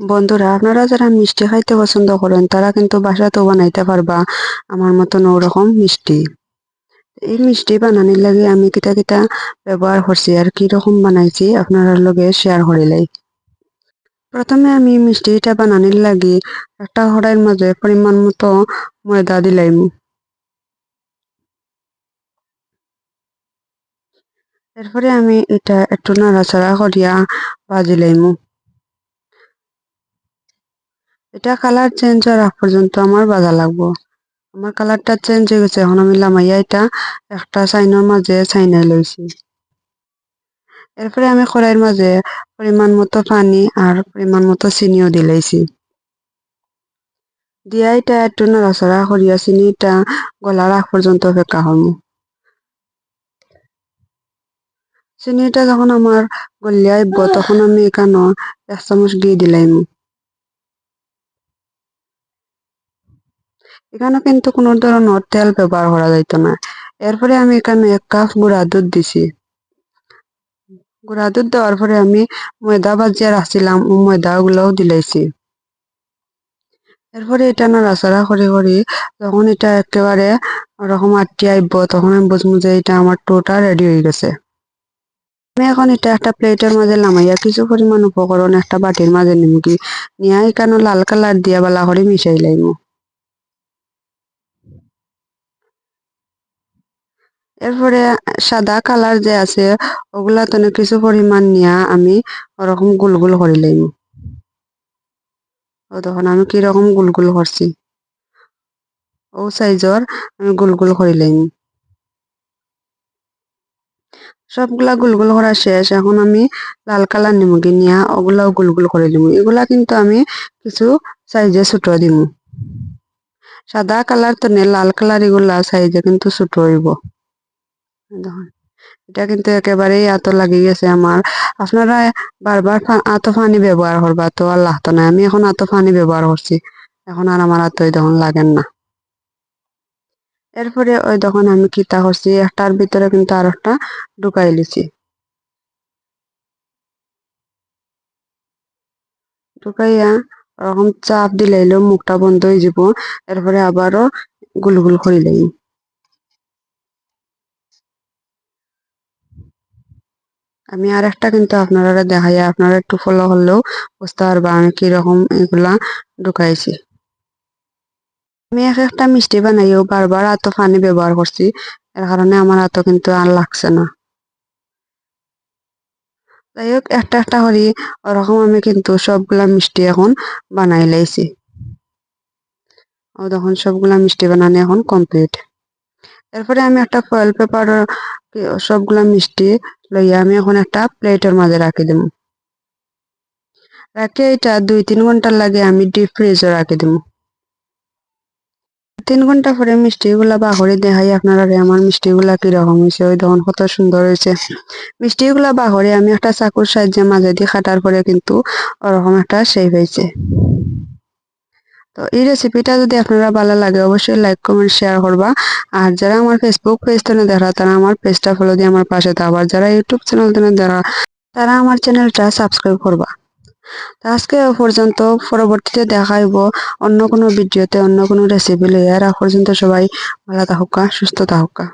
বন্ধুরা, আপনারা যারা মিষ্টি খাইতে পছন্দ করেন, তারা কিন্তু বাসাতেও বানাইতে পারবা। আমার মতন ওরকম মিষ্টি। এই মিষ্টি বানানির লাগে আমি কিতা কিতা ব্যবহার করছি আর রকম বানাইছি আপনারা লগে শেয়ার করিলাই প্রথমে আমি মিষ্টিটা বানানির লাগি একটা কড়াইয়ের মাঝে পরিমাণ মতো ময়দা দিলাইম এরপরে আমি এটা একটু নাড়াচাড়া করিয়া ভাজি লাইমু এটা কালার চেঞ্জ হওয়ার আগ পর্যন্ত আমার বাজা লাগবো। আমার কালারটা চেঞ্জ হয়ে গেছে, এখন আমি লামাইয়া এটা একটা চাইনের মাঝে চাইনাই লইছি। এরপরে আমি কড়াইয়ের মাঝে পরিমাণ মতো পানি আর পরিমাণ মতো চিনিও দিলাইছি দিয়া এটা একটু নাড়াচাড়া করিয়া চিনিটা গলার আগ পর্যন্ত অপেক্ষা হমু চিনিটা যখন আমার গলিয়া আইব, তখন আমি এখানে এক চামচ ঘি দিলাইম এখানে কিন্তু কোনো ধরনের তেল ব্যবহার করা যাইত না। এরপরে আমি এখানে এক কাপ গুঁড়া দুধ দিছি। গুঁড়া দুধ দেওয়ার পরে আমি ময়দা ভাজিয়া রাখছিলাম, ও ময়দা গুলোও দিলাইছি। এরপরে এটা নাড়াচাড়া করে করি যখন এটা একেবারে ওরকম আটটি আইব, তখন আমি বুঝব যে এটা আমার টোটা রেডি হয়ে গেছে। আমি এখন এটা একটা প্লেটের মাঝে লামাইয়া কিছু পরিমাণ উপকরণ একটা বাটির মাঝে নিমকি, নিয়ে এখানে লাল কালার দিয়া বালা করে মিশাই লাইমু। এরপরে সাদা কালার যে আছে, ওগুলা তো কিছু পরিমাণ নিয়া আমি ওরকম গুল গুল করে লাইম। ও তখন আমি কীরকম গুল গুল করছি? ও সাইজর আমি গুল গুল করে লাইম। সবগুলা গুলগুল করা শেষ, এখন আমি লাল কালার নিমুকি নিয়া ওগুলাও গুলগুল করে দিব এগুলা কিন্তু আমি কিছু সাইজে ছোট দিব সাদা কালার তো লাল কালার এগুলা সাইজে কিন্তু ছোট হইব দেখুন এটা কিন্তু একেবারেই আতো লাগি গেছে আমার আপনারা বারবার আতো পানি ব্যবহার করবা তো আর লাগতো না আমি এখন আতো পানি ব্যবহার করছি এখন আর আমার আতই তখন লাগেন না। এরপরে ওই তখন আমি কিতা করছি একটার ভিতরে কিন্তু আর একটা ঢুকাই লিছি ঢুকাইয়া ওরকম চাপ দিলাইলেও মুখটা বন্ধ হয়ে যাব। এরপরে আবারও গুল গুল করিলাই আমি আর একটা কিন্তু আপনারা দেখাই, আপনারা একটু ফলো করলেও বুঝতে পারবা আমি কীরকম এগুলা ঢুকাইছি। আমি এক একটা মিষ্টি বানাইও বারবার এত পানি ব্যবহার করছি, এর কারণে আমার এত কিন্তু আর লাগছে না। যাই হোক, একটা একটা করি, ওরকম আমি কিন্তু সবগুলা মিষ্টি এখন বানাই লাইছি। ও তখন সবগুলা মিষ্টি বানানো এখন কমপ্লিট এরপরে আমি একটা ফয়েল পেপার সবগুলা মিষ্টি লইয়া আমি এখন একটা প্লেটের মাঝে রাখি দেব রাখি এটা দুই তিন ঘণ্টার লাগে আমি ডিপ ফ্রিজে রাখি দেব তিন ঘণ্টা পরে মিষ্টিগুলা বাহরে দেখাই আপনারা আমার মিষ্টিগুলা কীরকম হয়েছে ওই তখন কত সুন্দর হয়েছে মিষ্টিগুলা বাহরে আমি একটা চাকুর সাহায্যে মাঝে দিয়ে কাটার পরে কিন্তু ওরকম একটা শেপ হয়েছে তো এই রেসিপিটা যদি আপনারা ভালো লাগে, অবশ্যই লাইক কমেন্ট শেয়ার করবা। আর যারা আমার ফেসবুক পেজ দেখা তারা আমার পেজটা ফলো দিয়ে আমার পাশে থাকবা। যারা ইউটিউব চ্যানেল থেকে দেখা তারা আমার চ্যানেলটা সাবস্ক্রাইব করবা। আজকে পর্যন্ত, পরবর্তীতে দেখাইব অন্য কোনো ভিডিওতে অন্য কোনো রেসিপি লইয়া। পর্যন্ত সবাই ভালো থাকুকা, সুস্থ থাকুকা।